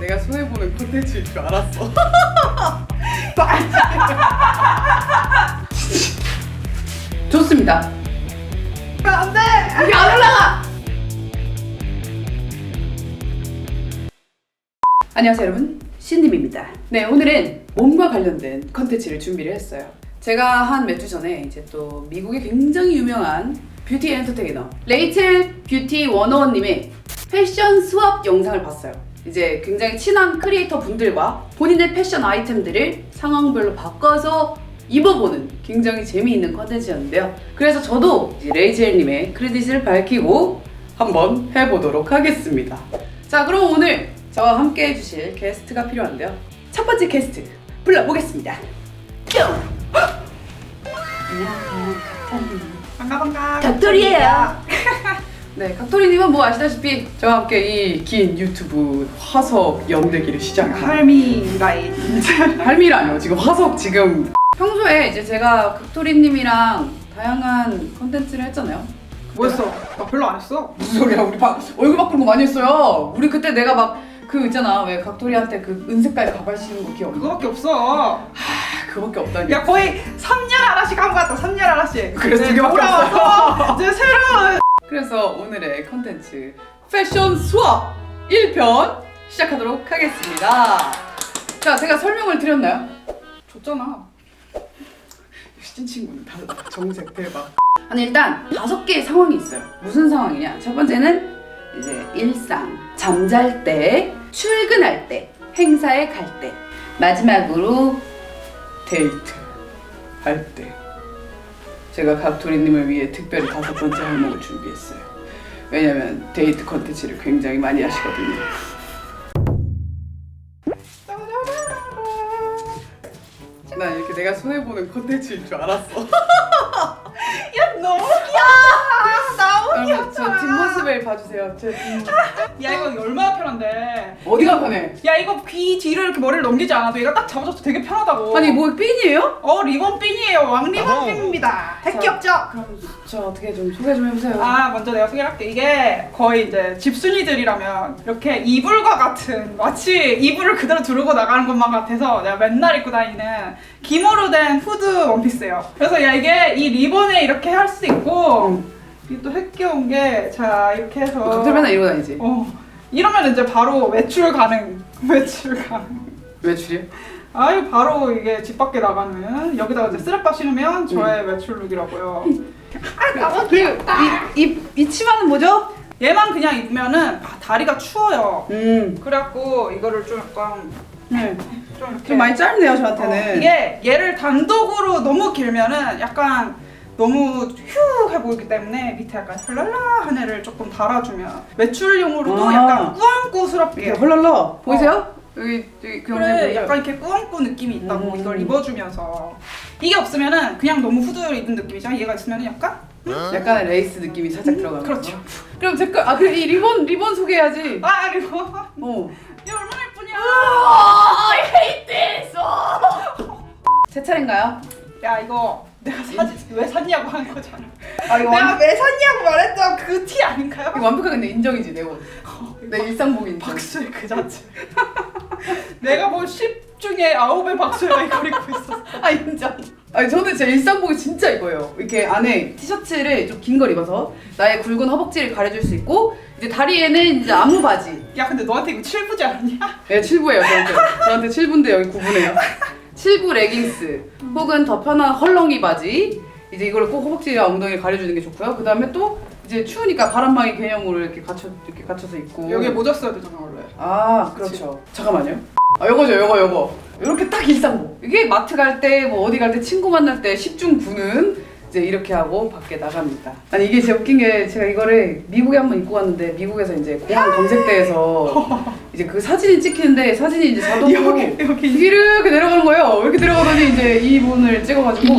내가 손해보는 콘텐츠일 줄 알았어. 좋습니다. 안 돼! 이게 안 올라가! 안녕하세요 여러분 신님입니다. 네 오늘은 몸과 관련된 컨텐츠를 준비를 했어요. 제가 한 몇 주 전에 이제 또 미국의 굉장히 유명한 뷰티 엔터테이너 레이첼 뷰티 원어원님의 패션 수업 영상을 봤어요. 이제 굉장히 친한 크리에이터 분들과 본인의 패션 아이템들을 상황별로 바꿔서 입어보는 굉장히 재미있는 컨텐츠였는데요. 그래서 저도 이제 레이첼님의 크레딧을 밝히고 한번 해보도록 하겠습니다. 자, 그럼 오늘 저와 함께 해주실 게스트가 필요한데요. 첫 번째 게스트 불러보겠습니다. 뿅! 안녕하세요. 반가 반가. 닭돌이에요. 네, 각도리님은 뭐 아시다시피 저와 함께 이 긴 유튜브 화석 연대기를 시작한 할미 라인. 할미라뇨 지금 화석 지금 평소에 이제 제가 각도리님이랑 다양한 컨텐츠를 했잖아요. 뭐였어? 나 별로 안 했어. 무슨 소리야? 우리 바, 얼굴 바꾸는 거 많이 했어요. 우리 그때 내가 막 그 있잖아 왜 각도리한테 그 은색깔 가발 신는 거 기억나? 그거밖에 없어. 아, 그거밖에 없다니. 야 거의 3년 하나씩 한거 같다. 3년 하나씩. 그래서 네, 두 개밖에 돌아와서 이제 새로운. 그래서 오늘의 컨텐츠 패션 수업 1편 시작하도록 하겠습니다. 자, 제가 설명을 드렸나요? 줬잖아. 찐 친구는 다 정색 대박. 아니 일단 다섯 개의 상황이 있어요. 무슨 상황이냐? 첫 번째는 이제 일상, 잠잘 때, 출근할 때, 행사에 갈 때, 마지막으로 데이트 할 때. 제가 각 도리님을 위해 특별히 다섯 번째 항목을 준비했어요. 왜냐면 데이트 컨텐츠를 굉장히 많이 하시거든요. 난 이렇게 내가 손해보는 컨텐츠일 줄 알았어. 야 너무 귀여워. 너무 여러분, 저 뒷모습을 봐주세요. 제 뒷모습. 야 이거 얼마나 편한데. 어디가 편해? 야 이거 귀 뒤로 이렇게 머리를 넘기지 않아도 얘가 딱 잡아줘서 되게 편하다고. 아니 뭐 핀이에요? 어 리본 핀이에요. 왕 리본 핀입니다. 되게 자. 귀엽죠? 그럼 저 어떻게 좀 소개 좀 해보세요. 아 먼저 내가 소개를 할게 이게 거의 이제 집순이들이라면 이렇게 이불과 같은 마치 이불을 그대로 두르고 나가는 것만 같아서 내가 맨날 입고 다니는 기모로 된 후드 원피스예요 그래서 야 이게 이 리본에 이렇게 할 수 있고 이게 또 핵귀여운 게 자 이렇게 해서 갑자기 맨날 이러고 다니지. 어 이러면 이제 바로 외출 가능 외출 가능 외출이요? 아유 바로 이게 집 밖에 나가는 여기다가 이제 스랩바 신으면 저의 외출 룩이라고요 아 너무 그리고 이, 이, 이 치마는 뭐죠? 얘만 그냥 입으면은 아, 다리가 추워요. 음, 그래갖고 이거를 좀 약간 네. 좀 이렇게 좀 많이 짧네요 어, 저한테는. 이게 얘를 단독으로 너무 길면은 약간 너무 휴해 보이기 때문에 밑에 약간 헐랄라 한 애를 조금 달아주면 외출용으로도 아. 약간 꾸안꾸스럽게 이렇게 헐랄라 보이세요? 여기 여기 그 영상 그래 보이죠? 약간 이렇게 꾸안꾸 느낌이 있다고 음. 이걸 입어주면서 이게 없으면은 그냥 너무 후드 입은 느낌이잖아 얘가 있으면은 약간 약간의 레이스 느낌이 살짝 들어가는 그렇죠. 거. 그럼 제거 아, 그래 이 리본 리본 소개해야지. 아 그리고 어. 얘 얼마나 예쁘냐 제 차례인가요? 야 이거 내가 사지 왜 샀냐고 하는 거잖아. 아 이거 내가 완, 왜 샀냐고 말했던 그 티 아닌가요? 이거 완벽하게 내 인정이지 내 옷. 내 일상복 인정. 박수의 그 자체. 내가 뭐10 중에 9의 박수가 이걸 입고 있었어. 아 인정. 아니 저는 제 일상복이 진짜 이거예요. 이렇게 안에 티셔츠를 좀 긴 걸 입어서 나의 굵은 허벅지를 가려줄 수 있고 이제 다리에는 이제 아무 바지. 야 근데 너한테 이거 7부지 않냐? 네, 7부예요, 저한테. 저한테 7부인데 여기 9부네요. 7부 레깅스 혹은 더 편한 헐렁이 바지. 이제 이걸 꼭 허벅지와 엉덩이를 가려주는 게 좋고요. 그 다음에 또 이제 추우니까 바람막이 개념으로 이렇게 갖춰 이렇게 갖춰서 입고. 여기에 모자 써야 되잖아 원래. 아, 그렇죠. 잠깐만요. 아, 요거죠, 요거, 요거. 이렇게 딱 일상복. 이게 마트 갈 때, 뭐 어디 갈 때 친구 만날 때 10중 9는 이제 이렇게 하고 밖에 나갑니다. 아니 이게 제가 웃긴 게 제가 이거를 미국에 한번 입고 갔는데 미국에서 이제 공항 검색대에서 이제 그 사진이 찍히는데 사진이 이제 자동으로 여기 여기 이렇게 내려가는 거예요. 이렇게 내려가더니 이제 이 부분을 찍어가지고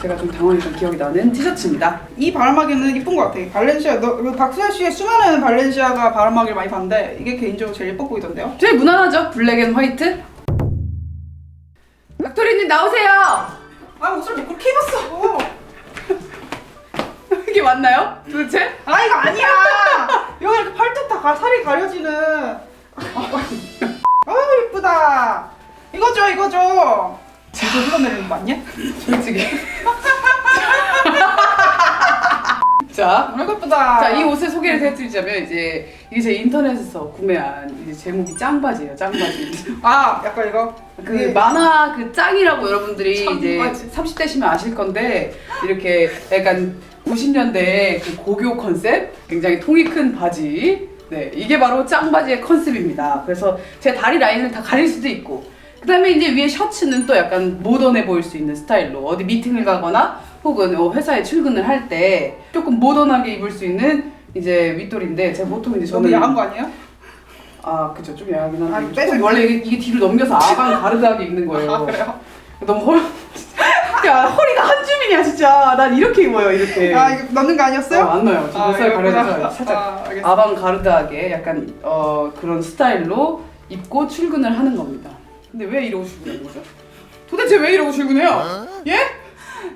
제가 좀 당황했던 기억이 나는 티셔츠입니다. 이 바람막이는 이쁜 것 같아. 발렌시아 너 그 박수현 씨의 수많은 발렌시아가 바람막이를 많이 봤는데 이게 개인적으로 제일 예뻐 보이던데요? 제일 무난하죠? 블랙 앤 화이트. 박토리님 나오세요. 아 옷을 왜 그렇게 입었어? 이게 맞나요? 도대체? 아 이거 아니야. 여기 이렇게 팔뚝 다 가- 살이 가려지는. 이거죠 이거죠. 지도 흘러내리는 거 맞냐? 솔직히. 자, 너무 예쁘다. 자, 이 옷의 소개를 해드리자면 이제 이게 제 인터넷에서 구매한 이제 제목이 짱바지예요, 짱바지. 아 약간 이거 그 네. 만화 그 짱이라고 여러분들이 이제 짱바지. 30대시면 아실 건데 이렇게 약간 90년대 그 고교 컨셉 굉장히 통이 큰 바지 네 이게 바로 짱바지의 컨셉입니다 그래서 제 다리 라인을 다 가릴 수도 있고 그 다음에 이제 위에 셔츠는 또 약간 모던해 보일 수 있는 스타일로 어디 미팅을 가거나 혹은 어, 회사에 출근을 할 때 조금 모던하게 입을 수 있는 이제 윗돌인데 제가 보통 이제 너무 저는 야한 거 아니에요? 아 그죠 좀 야하긴 아, 한데 빼자. 조금 원래 이게, 이게 뒤로 넘겨서 아방 가르드하게 입는 거예요 아 그래요? 너무 허리 야 허리가 한 줌이냐 진짜 난 이렇게 입어요 이렇게 아 이거 넣는 거 아니었어요? 어, 안 넣어요 저 뱃살 이거구나. 가려져서 살짝 아, 알겠어. 아방 가르드하게 약간 어 그런 스타일로 입고 출근을 하는 겁니다 근데 왜 이러고 출근하는 거죠? 도대체 왜 이러고 출근해요? 예?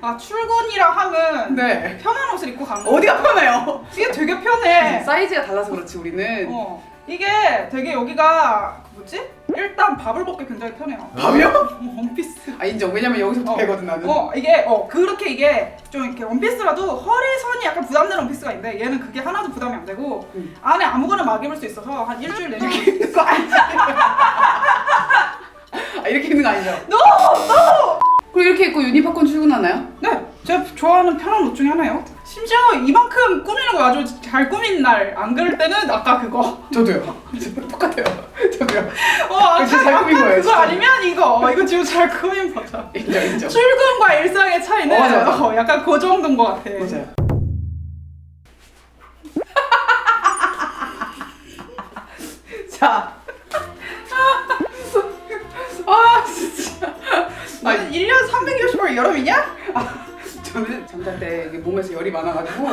아 출근이라 하면 네 편한 옷을 입고 가는 거. 어디가 편해요? 이게 되게 편해. 사이즈가 달라서 그렇지 우리는 어 이게 되게 여기가 그 뭐지? 일단 밥을 먹기 굉장히 편해요. 밥이요? 어, 원피스. 아 인정 왜냐면 여기서부터 어. 배거든 나는 어 이게 어 그렇게 이게 좀 이렇게 원피스라도 허리선이 약간 부담되는 원피스가 있는데 얘는 그게 하나도 부담이 안 되고 음. 안에 아무거나 막 입을 수 있어서 한 일주일 내내 이렇게 입는 거 아니지? 아 이렇게 입는 거 아니죠? No! 그리고 이렇게 입고 유니팝콘 출근하나요? 네, 제가 좋아하는 편한 옷 중에 하나예요. 심지어 이만큼 꾸미는 거 아주 잘 꾸민 날 안 그럴 때는 아까 그거. 저도요 똑같아요 저도요 어, 아까, 잘 꾸민 아까 거예요, 그거 진짜. 아니면 이거. 이거 지금 잘 꾸민 버전. 인정 인정 출근과 일상의 차이는 어, 맞아, 맞아. 어, 약간 그 정도인 것 같아. 맞아요. 자. 아 진짜. 아, 1년 360일 여름이냐? 저는 잠잘 때 이게 몸에서 열이 많아가지고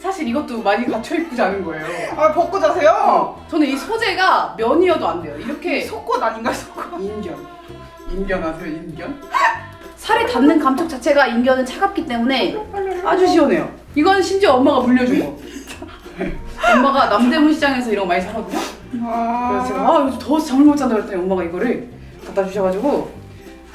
사실 이것도 많이 갖춰 입고 자는 거예요. 아, 벗고 자세요? 어, 저는 이 소재가 면이어도 안 돼요. 이렇게 속옷 아닌가, 속옷? 인견. 인견 아세요? 인견? 살에 닿는 감촉 자체가 인견은 차갑기 때문에 아주 시원해요. 이건 심지어 엄마가 물려준 거. 엄마가 남대문 시장에서 이런 거 많이 사거든요. 아, 그래서 제가 아 요즘 더워서 잠을 못 잔다 그랬더니 엄마가 이거를 갖다 주셔가지고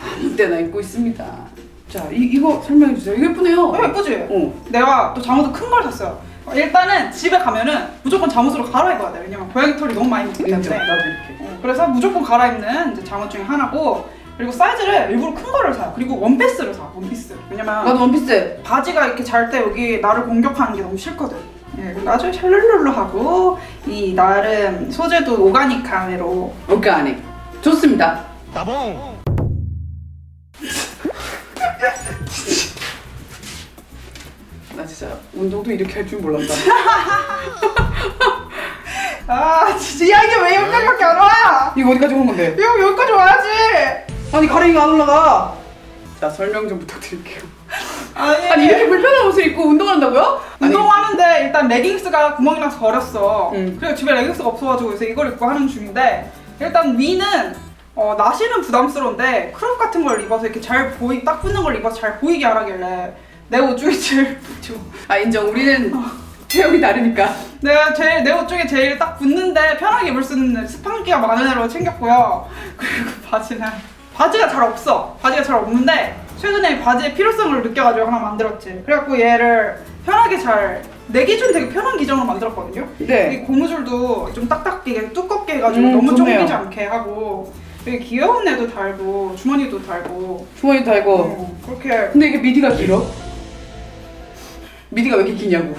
아무 때나 입고 있습니다. 자 이, 이거 설명해 주세요. 이거 예쁘네요. 어, 예쁘지? 어. 내가 또 잠옷도 큰 걸 샀어요. 어, 일단은 집에 가면은 무조건 잠옷으로 갈아입어야 돼. 왜냐면 고양이 털이 너무 많이 있기 인정. 때문에. 나도 이렇게. 어, 그래서 무조건 갈아입는 이제 잠옷 중에 하나고 그리고 사이즈를 일부러 큰 거를 사요. 그리고 원피스를 사. 원피스. 왜냐면 나도 원피스. 바지가 이렇게 잘 때 여기 나를 공격하는 게 너무 싫거든. 예, 그리고 아주 샬룰룰루 하고 이 나름 소재도 오가닉함으로 안에 좋습니다. 나 진짜 운동도 이렇게 할 줄 몰랐다. 아 진짜 야 이게 왜 여기까지밖에 안 와? 이거 어디까지 온 건데? 이거 여기까지 와야지. 아니 가랭이가 안 올라가. 자 설명 좀 부탁드릴게요. 아니, 아니 이렇게 불편한 옷을 입고 운동한다고요? 아니, 운동하는데 일단 레깅스가 구멍이 나서 버렸어. 음. 그리고 집에 레깅스가 없어가지고 그래서 이걸 입고 하는 중인데 일단 위는 어, 나시는 부담스러운데 크롭 같은 걸 입어서 이렇게 잘 보이 딱 붙는 걸 입어서 잘 보이게 하라길래 내 옷 중에 제일 좋아. 아 인정 우리는 체형이 다르니까. 내가 제일 내 옷 중에 제일 딱 붙는데 편하게 입을 수 있는 스판기가 많은 애로 챙겼고요. 그리고 바지는 바지가 잘 없어. 바지가 잘 없는데 최근에 바지의 필요성을 느껴가지고 하나 만들었지. 그래갖고 얘를 편하게 잘 내 기준 되게 편한 기장으로 만들었거든요. 네. 이 고무줄도 좀 딱딱하게 두껍게 해가지고 음, 너무 좋네요. 쫑기지 않게 하고 되게 귀여운 애도 달고 주머니도 달고 주머니 달고. 어, 그렇게 근데 이게 미디가 길어? 미디가 왜 이렇게 기냐고.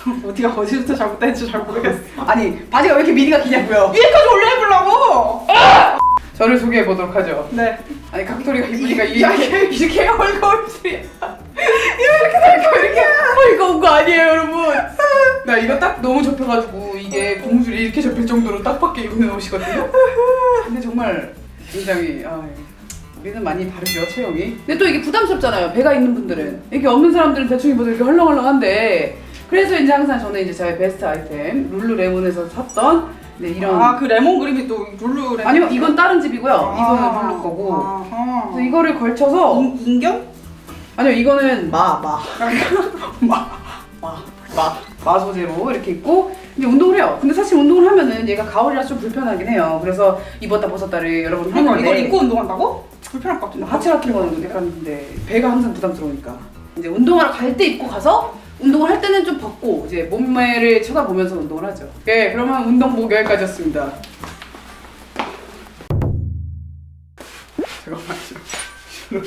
어디가 어디부터 잘못된지 잘 모르겠어. 아니 바지가 왜 이렇게 미디가 기냐고요. 위에까지 올려입으려고. 저를 소개해 보도록 하죠. 네. 아니 각도리가 이쁘니까 이렇게 이렇게 얼굴이 이렇게 달고 이렇게 헐거운 거 아니에요 여러분? 나 이거 딱 너무 접혀가지고 이게 고무줄이 이렇게 접힐 정도로 딱 밖에 입는 옷이거든요. 근데 정말 굉장히 아, 우리는 많이 다르죠 체형이. 근데 또 이게 부담스럽잖아요. 배가 있는 분들은 이렇게 없는 사람들은 대충 입어도 이렇게 헐렁헐렁한데 그래서 이제 항상 저는 이제 저의 베스트 아이템 룰루레몬에서 샀던 네, 이런 아 그 레몬 그림이 또 룰루 레몬. 아니요 이건 다른 집이고요. 아. 이거는 룰루 거고. 아하. 그래서 이거를 걸쳐서 인, 인견? 아니요 이거는 마 마. 마. 마. 마. 마소제로 이렇게 입고 이제 운동을 해요. 근데 사실 운동을 하면은 얘가 가을이라 좀 불편하긴 해요. 그래서 입었다 벗었다를 여러 번 그러니까 하는데 이걸 입고 운동한다고? 불편할 것 같은데. 하체 같은 거는 약간 근데 배가 항상 부담스러우니까 이제 운동하러 갈 때 입고 가서 운동을 할 때는 좀 벗고 이제 몸매를 쳐다보면서 운동을 하죠. 네, 그러면 운동복 여기까지였습니다. 잠깐만요.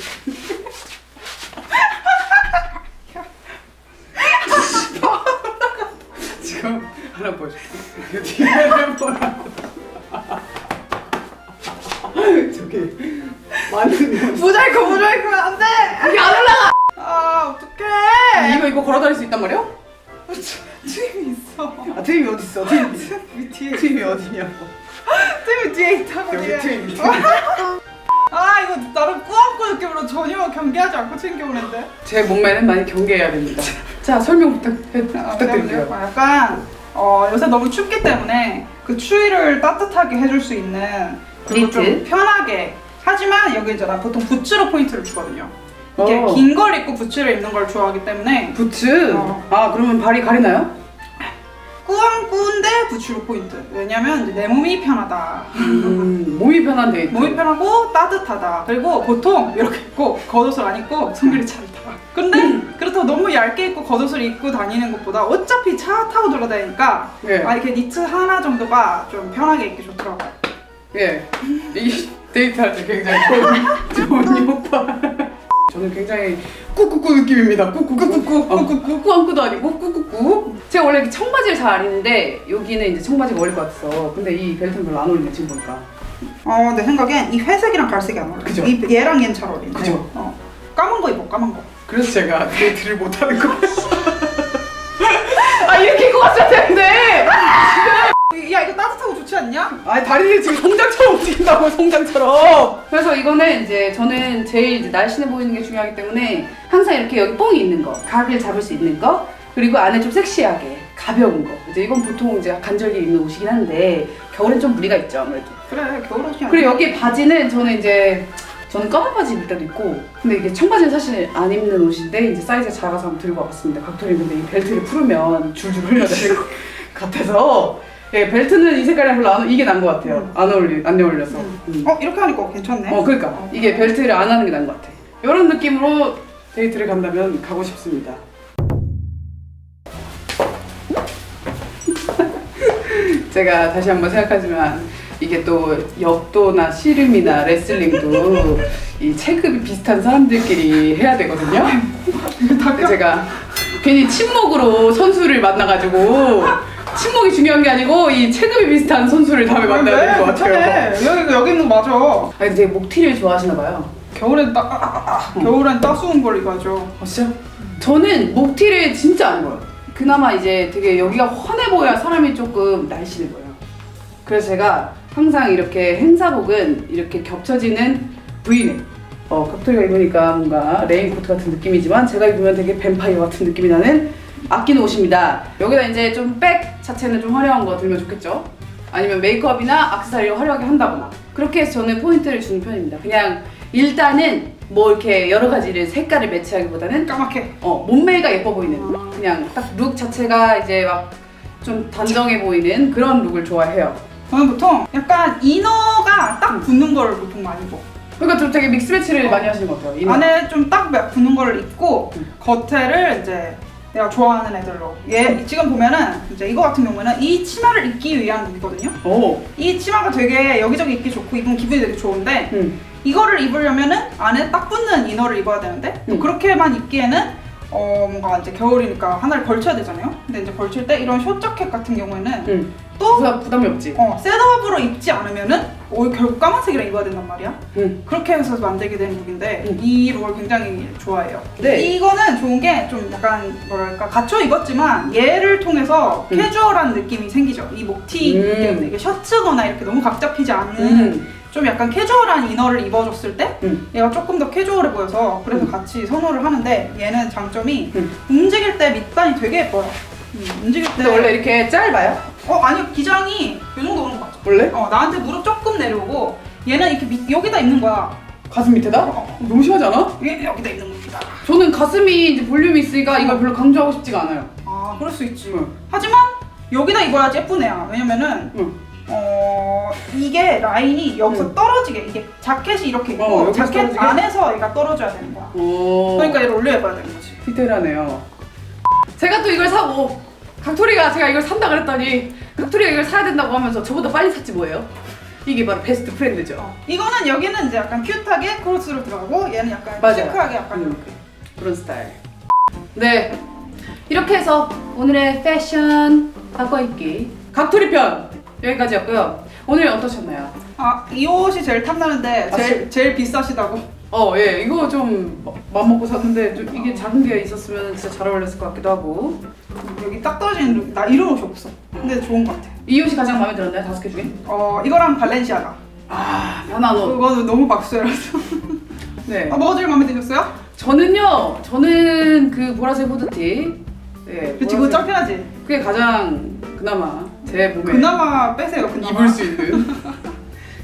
지금 하나 보여줄게. 뒤에를 보라고. 저기 맞는 모자이크 모자이크 안 돼. 이게 안 올라가. 아 어떡해. 이거 이거 걸어 다닐 수 있단 말이야? 트임이 있어. 아 트임이 어디 있어? 트임 트임이 뒤에. 트임이 어디냐고. 트임이 뒤에 있다고 여기 뒤에. 트임. 아 이거 나름 꾸안꾸 느낌으로 전혀 경계하지 않고 챙겨오는데. 제 몸매는 많이 경계해야 됩니다. 자 설명 부탁 아, 부탁드릴게요. 그럼요. 약간 어, 요새 너무 춥기 때문에 그 추위를 따뜻하게 해줄 수 있는 그리고 좀 니트? 편하게 하지만 여기 이제 나 보통 부츠로 포인트를 주거든요. 이게 어. 긴 걸 입고 부츠를 입는 걸 좋아하기 때문에 부츠. 어. 아 그러면 발이 가리나요? 꾸안꾸인데 부츠로 포인트. 왜냐면 이제 내 몸이 편하다. 음, 몸이 편한 데이트. 몸이 편하고 따뜻하다. 그리고 보통 이렇게 입고 겉옷을 안 입고 손길이 차리다. 근데 그렇다고 너무 얇게 입고 겉옷을 입고 다니는 것보다 어차피 차 타고 돌아다니니까 예. 아 이렇게 니트 하나 정도가 좀 편하게 입기 좋더라고요. 예. 이 데이트할 때 굉장히 좋은 좋은 효과. 저는 굉장히 꾹꾹꾹 느낌입니다. 꾹꾹꾹꾹. 꾹꾹꾹. 꾸안꾸도 아니고 꾹꾹꾹. 제가 원래 이렇게 청바지를 잘 안 입는데 여기는 이제 청바지가 어울릴 것 같아서 근데 이 벨트는 별로 안 어울리네 지금 보니까. 어, 내 생각엔 이 회색이랑 갈색이 안 어울려. 그죠? 이 얘랑 얘는 잘 어울리는데. 그죠? 어. 까만 거 입어, 까만 거. 그래서 제가 데이트를 못 하는 거예요. 아 이렇게 입고 갔어야 되는데. 야 이거 따뜻하고 좋지 않냐? 아니 다리를 지금 성장처럼 움직인다고 성장처럼. 그래서 이거는 이제 저는 제일 이제 날씬해 보이는 게 중요하기 때문에 항상 이렇게 여기 뽕이 있는 거, 각을 잡을 수 있는 거, 그리고 안에 좀 섹시하게 가벼운 거. 이제 이건 보통 이제 간절기 입는 옷이긴 한데 겨울엔 좀 무리가 있죠 아무래도. 그래 겨울 옷이 그리고 여기 바지는 저는 이제 저는 검은 바지 입을 때도 있고 근데 이게 청바지는 사실 안 입는 옷인데 이제 사이즈가 작아서 한번 들고 와봤습니다. 각도리 근데 이 벨트를 풀으면 줄줄 흘려야 될 것 같아서. 예, 벨트는 이 색깔이랑 별로 안, 이게 나은 것 같아요. 안 어울리 안 어울려서. 음. 어 이렇게 하니까 괜찮네. 어 그러니까. 이게 벨트를 안 하는 게 나은 것 같아. 이런 느낌으로 데이트를 간다면 가고 싶습니다. 제가 다시 한번 생각하지만 이게 또 역도나 씨름이나 레슬링도 이 체급이 비슷한 사람들끼리 해야 되거든요. 근데 제가 괜히 친목으로 선수를 만나가지고 친목이 중요한 게 아니고 이 체급이 비슷한 선수를 다음에 만나야 될 것 같아요. 여기 여기 있는 거 맞아. 아니 되게 목티를 좋아하시나 봐요. 겨울엔 따 아, 아, 아. 겨울엔 따스운 걸 입어야죠. 아 진짜? 저는 목티를 진짜 안 입어요. 그나마 이제 되게 여기가 환해 보여야 사람이 조금 날씬해 보여요. 그래서 제가 항상 이렇게 행사복은 이렇게 겹쳐지는 V넥. 어, 갑자기가 입으니까 뭔가 레인코트 같은 느낌이지만 제가 입으면 되게 뱀파이어 같은 느낌이 나는 아끼는 옷입니다. 여기다 이제 좀 백 자체는 좀 화려한 거 들면 좋겠죠? 아니면 메이크업이나 액세서리를 화려하게 한다거나 그렇게 해서 저는 포인트를 주는 편입니다. 그냥 일단은 뭐 이렇게 여러 가지를 색깔을 매치하기보다는 까맣게. 어, 몸매가 예뻐 보이는 그냥 딱 룩 자체가 이제 막 좀 단정해 보이는 그런 룩을 좋아해요. 저는 보통 약간 이너가 딱 붙는 걸 보통 많이 입어. 그러니까 좀 되게 믹스 매치를 많이 하시는 것 같아요. 이 안에 좀 딱 붙는 걸 입고 음. 겉에를 이제 내가 좋아하는 애들로. 얘 지금 보면은 이제 이거 같은 경우에는 이 치마를 입기 위한 룩이거든요. 오. 이 치마가 되게 여기저기 입기 좋고 입으면 기분이 되게 좋은데 음. 이거를 입으려면은 안에 딱 붙는 이너를 입어야 되는데 또 음. 그렇게만 입기에는 어 뭔가 이제 겨울이니까 하나를 걸쳐야 되잖아요. 근데 이제 걸칠 때 이런 숏 자켓 같은 경우에는 음. 또 부담, 부담이 없지. 어, 셋업으로 입지 않으면은 어, 결국 까만색이랑 입어야 된단 말이야. 음. 그렇게 해서 만들게 된 룩인데 음. 이 룩을 굉장히 좋아해요. 네. 이거는 좋은 게 좀 약간 뭐랄까 갖춰 입었지만 얘를 통해서 음. 캐주얼한 느낌이 생기죠. 이 목티 음. 때문에 이게 셔츠거나 이렇게 너무 각 잡히지 않는 음. 좀 약간 캐주얼한 이너를 입어줬을 때 음. 얘가 조금 더 캐주얼해 보여서 그래서 음. 같이 선호를 하는데 얘는 장점이 음. 움직일 때 밑단이 되게 예뻐요. 음, 움직일 때 근데 원래 이렇게 짧아요? 어 아니요 기장이 이 정도 오는 거 같죠? 원래? 어 나한테 무릎 조금 내려오고 얘는 이렇게 밑, 여기다 있는 거야. 가슴 밑에다? 어, 너무 심하지 않아? 얘 여기다 있는 겁니다. 저는 가슴이 이제 볼륨이 있으니까 이걸 별로 강조하고 싶지가 않아요. 아아 그럴 수 있지. 응. 하지만 여기다 입어야지 예쁜 애야. 왜냐면은 응. 어 이게 라인이 여기서 응. 떨어지게 이게 자켓이 이렇게 있고 어, 여기서 자켓 떨어지게? 안에서 얘가 떨어져야 되는 거야. 오. 그러니까 얘를 올려 입어야 되는 거지. 디테일하네요. 제가 또 이걸 사고 각토리가 제가 이걸 산다 그랬더니 각토리가 이걸 사야 된다고 하면서 저보다 빨리 샀지 뭐예요? 이게 바로 베스트 프렌드죠. 어. 이거는 여기는 이제 약간 큐트하게 크로스로 들어가고 얘는 약간 맞아요. 시크하게 약간 음. 이렇게. 그런 스타일. 네. 이렇게 해서 오늘의 패션 바꿔 입기 각토리 편 여기까지였고요. 오늘 어떠셨나요? 아 이 옷이 제일 탐나는데 아, 제일 제일 비싸시다고. 어, 예, 이거 좀 맘 먹고 샀는데 좀 이게 작은 게 있었으면 진짜 잘 어울렸을 것 같기도 하고 여기 딱 떨어지는 룩. 나 이런 옷이 없어. 근데 좋은 것 같아. 이 옷이 가장 마음에 들었나요? 다섯 개 중에? 어 이거랑 발렌시아가. 아, 편한 옷. 그거는 너무 박수라서. 네. 아, 뭐가 제일 마음에 드셨어요? 저는요, 저는 그 보라색 후드티. 네, 그치 그거 보라색- 짱편하지. 그게 가장 그나마 제 몸에 그나마 빼세요. 그나마. 입을 수 있는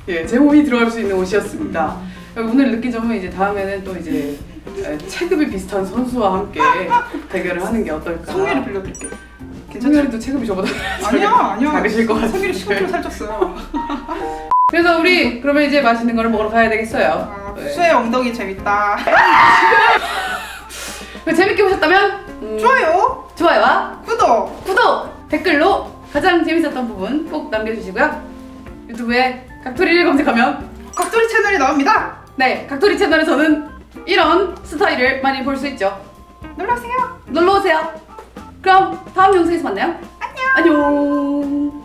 예, 제 몸이 들어갈 수 있는 옷이었습니다. 오늘 느낀 점은 이제 다음에는 또 이제 에, 체급이 비슷한 선수와 함께 대결을 하는 게 어떨까. 성미를 빌려드릴게. 성렬이도 체급이 저보다 아니야 아니야. 작으실 것 같은데. 성미를 10kg 살쪘어요. 그래서 우리 그러면 이제 맛있는 거를 먹으러 가야 되겠어요. 아, 네. 수의 엉덩이 재밌다. 재밌게 보셨다면 음, 좋아요. 좋아요와 구독. 구독, 댓글로 가장 재밌었던 부분 꼭 남겨주시고요. 유튜브에 각토리를 검색하면 각도리 채널이 나옵니다. 네 각토리 채널에서는 이런 스타일을 많이 볼 수 있죠. 놀러오세요. 놀러 오세요. 그럼 다음 영상에서 만나요. 안녕. 안녕.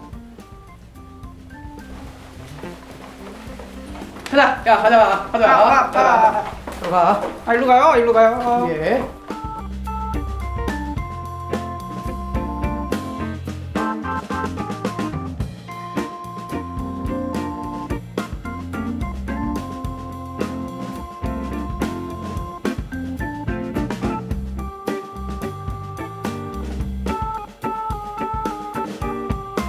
가자. 야 가자. 가자. 아, 아, 가자. 아. 들어가. 아, 일로 가요. 일로 가요. 예.